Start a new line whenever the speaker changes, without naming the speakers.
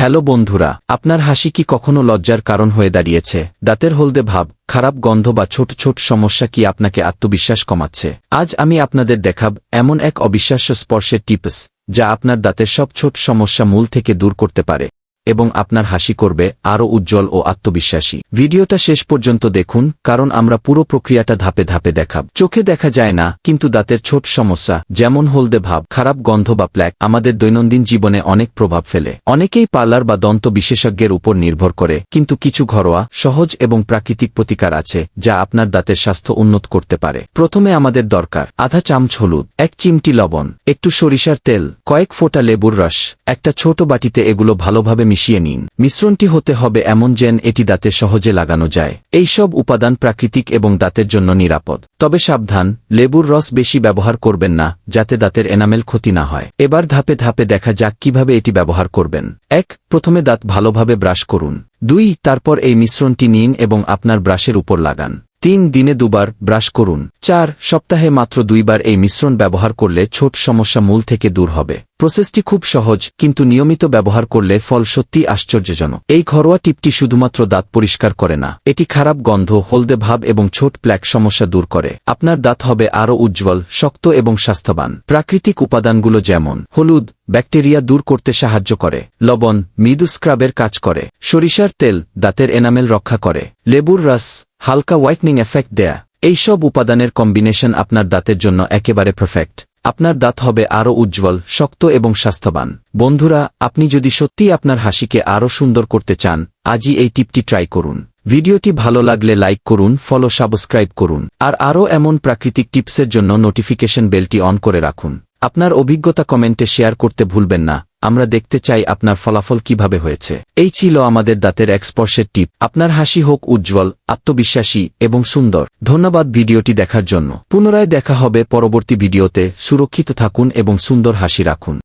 Hello বন্ধুরা, আপনার হাসি কি কখনো লজ্জার কারণ হয়ে দাঁড়িয়েছে? দাঁতের হলদে ভাব, খারাপ গন্ধ বা ছোট ছোট সমস্যা কি আপনাকে আত্মবিশ্বাস কমাচ্ছে? আজ আমি আপনাদের দেখাব এমন এক অবিশ্বাস্য স্পর্শের টিপস, যা আপনার দাঁতের সব ছোট সমস্যা মূল থেকে দূর করতে পারে। এবং আপনার হাসি করবে, আরও উজ্জ্বল ও আত্মবিশ্বাসী। ভিডিওটা শেষ পর্যন্ত দেখুন, কারণ আমরা পুরো প্রক্রিয়াটা ধাপে ধাপে দেখাব। চোখে দেখা যায় না, কিন্তু দাঁতের ছোট সমস্যা, যেমন হলদে ভাব, খারাপ গন্ধ বা প্ল্যাক আমাদের দৈনন্দিন জীবনে অনেক প্রভাব ফেলে। অনেকেই পার্লার বা দন্ত বিশেষজ্ঞের উপর নির্ভর করে, কিন্তু কিছু ঘরোয়া, সহজ এবং প্রাকৃতিক প্রতিকার আছে, যা আপনার দাঁতের স্বাস্থ্য উন্নত করতে পারে। প্রথমে আমাদের দরকার, আধা চামচ হলুদ, এক চিমটি লবণ, একটু সরিষার তেল, কয়েক ফোঁটা লেবুর রস, একটা ছোট বাটিতে এগুলো ভালোভাবে মিশিয়ে নিন। মিশ্রণটি হতে হবে এমন যেন এটি দাঁতে সহজে লাগানো যায়। এই সব উপাদান প্রাকৃতিক এবং দাঁতের জন্য নিরাপদ। তবে সাবধান, লেবুর রস বেশি ব্যবহার করবেন না, যাতে দাঁতের এনামেল ক্ষতি না হয়। এবার ধাপে ধাপে দেখা যাক কীভাবে এটি ব্যবহার করবেন। এক, প্রথমে দাঁত ভালোভাবে ব্রাশ করুন। দুই, তারপর এই মিশ্রণটি নিন এবং আপনার ব্রাশের উপর লাগান। তিন, দিনে দুবার ব্রাশ করুন। চার, সপ্তাহে মাত্র দুইবার এই মিশ্রণ ব্যবহার করলে ছোট সমস্যা মূল থেকে দূর হবে। প্রসেসটি খুব সহজ, কিন্তু নিয়মিত ব্যবহার করলে ফল সত্যি আশ্চর্যজনক। এই ঘরোয়া টিপটি শুধুমাত্র দাঁত পরিষ্কার করে না, এটি খারাপ গন্ধ, হলদে ভাব এবং ছোট প্ল্যাক সমস্যা দূর করে। আপনার দাঁত হবে আরও উজ্জ্বল, শক্ত এবং স্বাস্থ্যবান। প্রাকৃতিক উপাদানগুলো যেমন হলুদ, ব্যাকটেরিয়া দূর করতে সাহায্য করে, লবণ, মৃদু স্ক্রাবের কাজ করে, সরিষার তেল, দাঁতের এনামেল রক্ষা করে, লেবুর রস, হালকা হোয়াইটনিং এফেক্ট দেয়া। এইসব উপাদানের কম্বিনেশন আপনার দাঁতের জন্য একেবারে পারফেক্ট আপনার দাঁত হবে আরও উজ্জ্বল, শক্ত এবং স্বাস্থ্যবান। বন্ধুরা, আপনি যদি সত্যি আপনার হাসিকে আরও সুন্দর করতে চান, আজই এই টিপটি ট্রাই করুন। ভিডিওটি ভালো লাগলে লাইক করুন, ফলো, সাবস্ক্রাইব করুন, আর আরও এমন প্রাকৃতিক টিপসের জন্য নোটিফিকেশন বেলটি অন করে রাখুন। আপনার অভিজ্ঞতা কমেন্টে শেয়ার করতে ভুলবেন না। আমরা দেখতে চাই আপনার ফলাফল কীভাবে হয়েছে। এই ছিল আমাদের দাঁতের এক স্পর্শের টিপ। আপনার হাসি হোক উজ্জ্বল, আত্মবিশ্বাসী এবং সুন্দর। ধন্যবাদ ভিডিওটি দেখার জন্য। পুনরায় দেখা হবে পরবর্তী ভিডিওতে। সুরক্ষিত থাকুন এবং সুন্দর হাসি রাখুন।